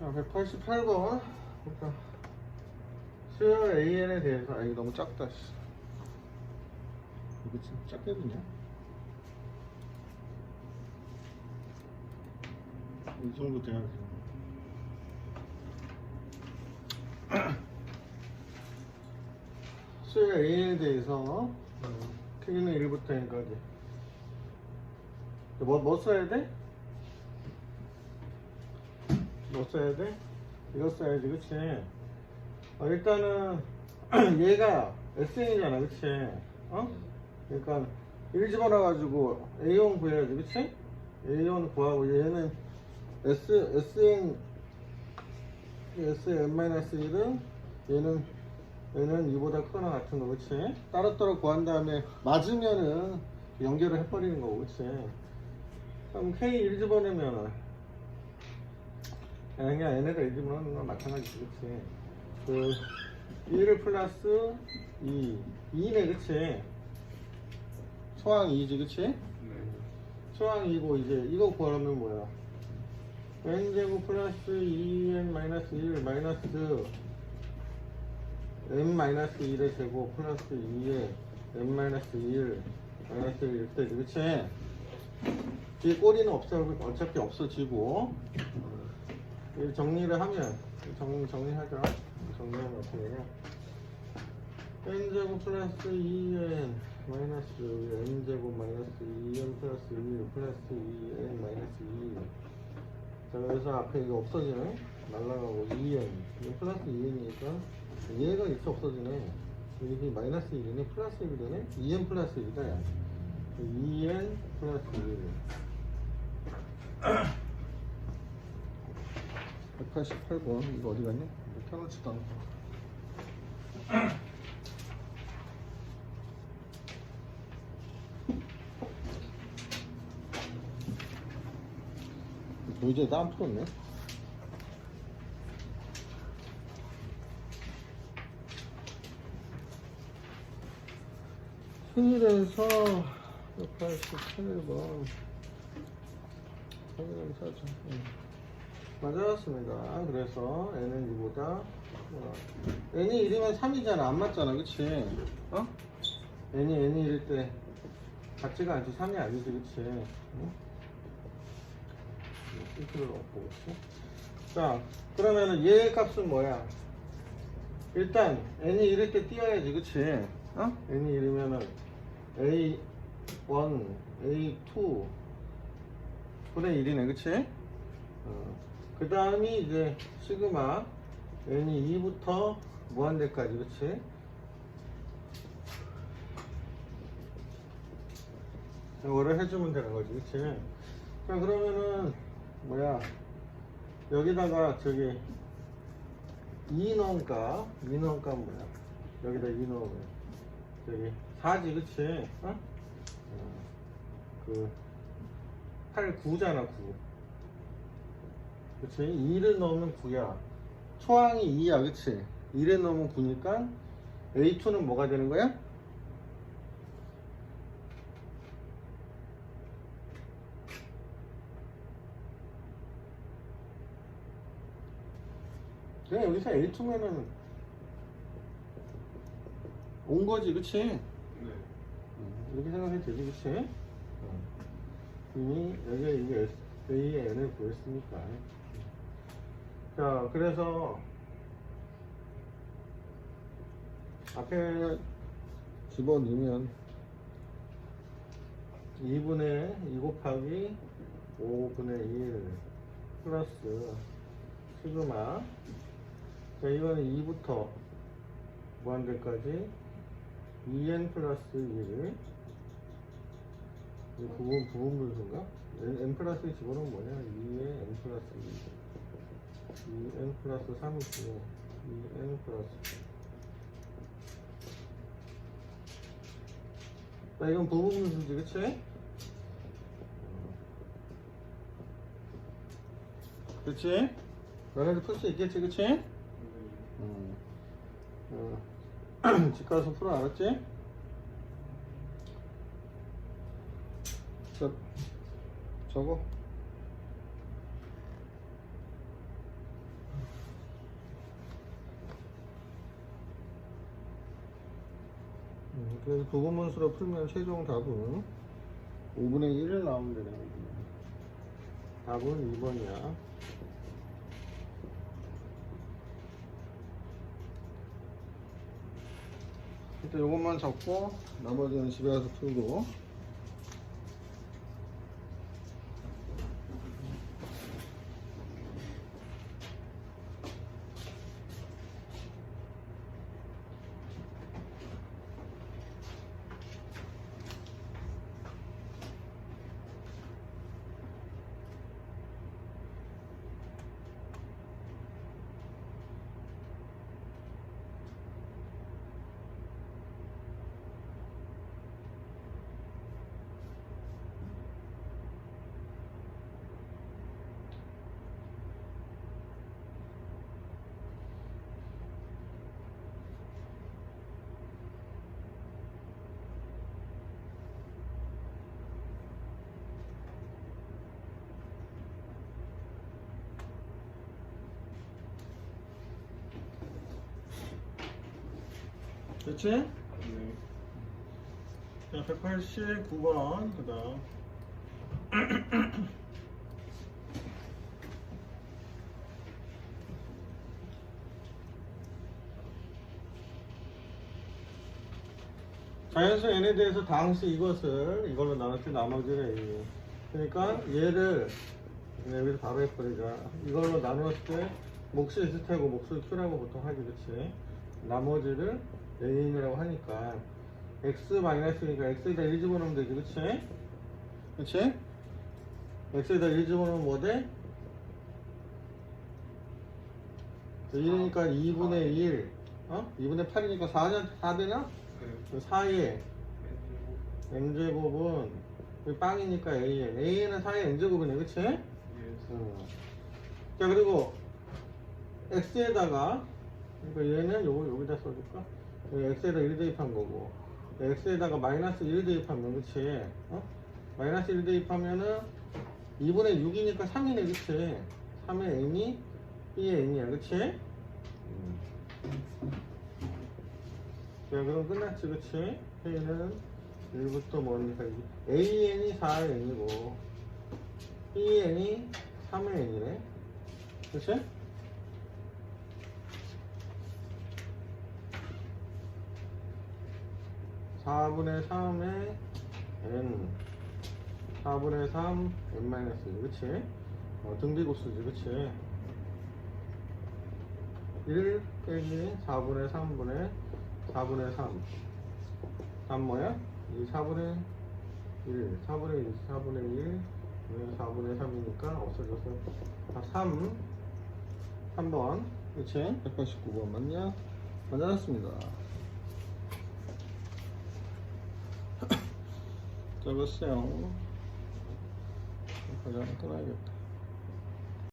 자, 188번. 볼까? 수열 AN에 대해서, 아, 이거 너무 작다, 씨. 이거 지금 작게 되냐? 이 정도 돼야지. 수열 AN에 대해서, 크기는 1부터 n까지. 뭐, 뭐 써야 돼? 뭐 써야 돼? 이거 써야지, 그치? 어, 일단은, 얘가 SN이잖아, 그치? 어? 그러니까, 1 집어넣어가지고 A1 구해야지, 그치? A1 구하고, 얘는 S, SN, SN-1은, 얘는, 얘는 이보다 크거나 같은 거, 그치? 따로따로 구한 다음에, 맞으면은, 연결을 해버리는 거고, 그치? 그럼 K 1 집어넣으면은, 그냥 얘네가 1 집어넣는 건 마찬가지지, 그치? 그, 1을 플러스 2, 2네, 그치? 소항 2지, 그치? 소항 2고, 이제, 이거 구하면 뭐야? n제곱 플러스 2n 마이너스 1 마이너스 n 마이너스 1의 제곱 플러스 2의 n 마이너스 1 마이너스 1 이렇게 되지, 그치? 뒤에 꼬리는 없어, 어차피 없어지고. 이 정리를 하면, 정, 정리하자. 정리하면 어떻게 되냐. n제곱 플러스 2n 마이너스 n제곱 마이너스 2n 플러스 1 플러스 2n 마이너스 2 자, 그래서 앞에 이거 없어지네? 날라가고 2n. 이거 플러스 2n이니까 얘가 이렇게 없어지네. 이게 마이너스 1이네? 플러스 1이 되네? 2n 플러스 1이다, 야. 2n 플러스 1. 188번. 이거 어디 갔냐? 이거 켜놓지도 않고. 도저히 땀 풀었네. 승일에서 187번 성일을 사자. 맞았습니다. 그래서 n은 이보다 어, n이 1이면 3이잖아. 안 맞잖아. 그치? 어? n이 n이 1일 때 같지가 않지. 3이 아니지. 그치? 응? 쓸 필요가 없고 그치? 자 그러면은 얘 값은 뭐야? 일단 n이 이럴 때 띄어야지 그치? 어? n이 이러면은 a1, a2 분의 1이네 그치? 어. 그 다음이 이제 시그마 n이 2부터 무한대까지 그치? 이거를 해주면 되는 거지 그치? 자 그러면은 뭐야 여기다가 저기 2 넣으니까 2 넣으니까 뭐야 여기다 2 넣으면 저기 4지 그치 어? 어, 그 8, 9잖아 9 그치 2를 넣으면 9야 초항이 2야 그치 1에 넣으면 9니까 A2는 뭐가 되는 거야? 그냥 여기서 A2면은 온 거지, 그치? 네. 음, 이렇게 생각해도 되지, 그치? 어. 이미 여기가 이게 A의 N을 구했으니까. 자, 그래서 앞에 집어넣으면 2분의 2 곱하기 5분의 1 플러스 시그마 자, 이거는 2부터 무한대까지 2n 플러스 1이 부분, 부분 분수인가? n, 플러스 1 집어넣으면 뭐냐? 2에 n 플러스 2 2n 플러스 3이고 2n 플러스 자, 이건 부분 분수지, 그치? 그치? 너네들 풀수 있겠지, 그치? 음. 어. 집 가서 풀어 알았지? 저, 저거 그래서 부분문수로 풀면 최종 답은 5분의 1을 나오면 되는 거지. 답은 2번이야. 일단 요것만 적고 나머지는 집에 가서 풀고 됐지? 네. 자, 189번 그 다음 자연수 n에 대해서 당시 이것을 이걸로 나눴을 때 나머지를 A 그러니까 얘를 여기서 바로 해버리자 이걸로 나눴을 때 몫이 S타고 몫을 Q라고 보통 하지 그치 나머지를 A이라고 하니까 X 마이너스니까 X에다 1 집어넣으면 되지 그치 그치 X에다 1 집어넣으면 뭐 돼? 1이니까 2분의 1 어? 2분의 8이니까 4, 4 되나? 그 4에 n제곱은 빵이니까 an a는 4의 n제곱이네 그치? 예. 음. 자 그리고 x에다가 그러니까 얘는 요거 여기다 써줄까? 여기 x에다 1 대입한 거고 x에다가 마이너스 1 대입하면 그치? 어? 마이너스 1 대입하면은 2분의 6이니까 3이네 그치? 3의 n이 b의 n이야 그치? 음. 자 그럼 끝났지 그치? K는 1부터 뭐니까 AN이 4의 N이고 BN이 3의 N이네 그치? 사분의 3의 N 4분의 3 N 마이너스 그치? 어, 등비고수지 그치? 1 빼기 4분의 3분의 4분의 3 3 뭐야? 이 4분의 1 4분의 1 4분의 1 4분의 3이니까 없어져서 아, 3 3번 그치? 189번 맞냐? 맞았습니다 적었어요 가장 끊어야겠다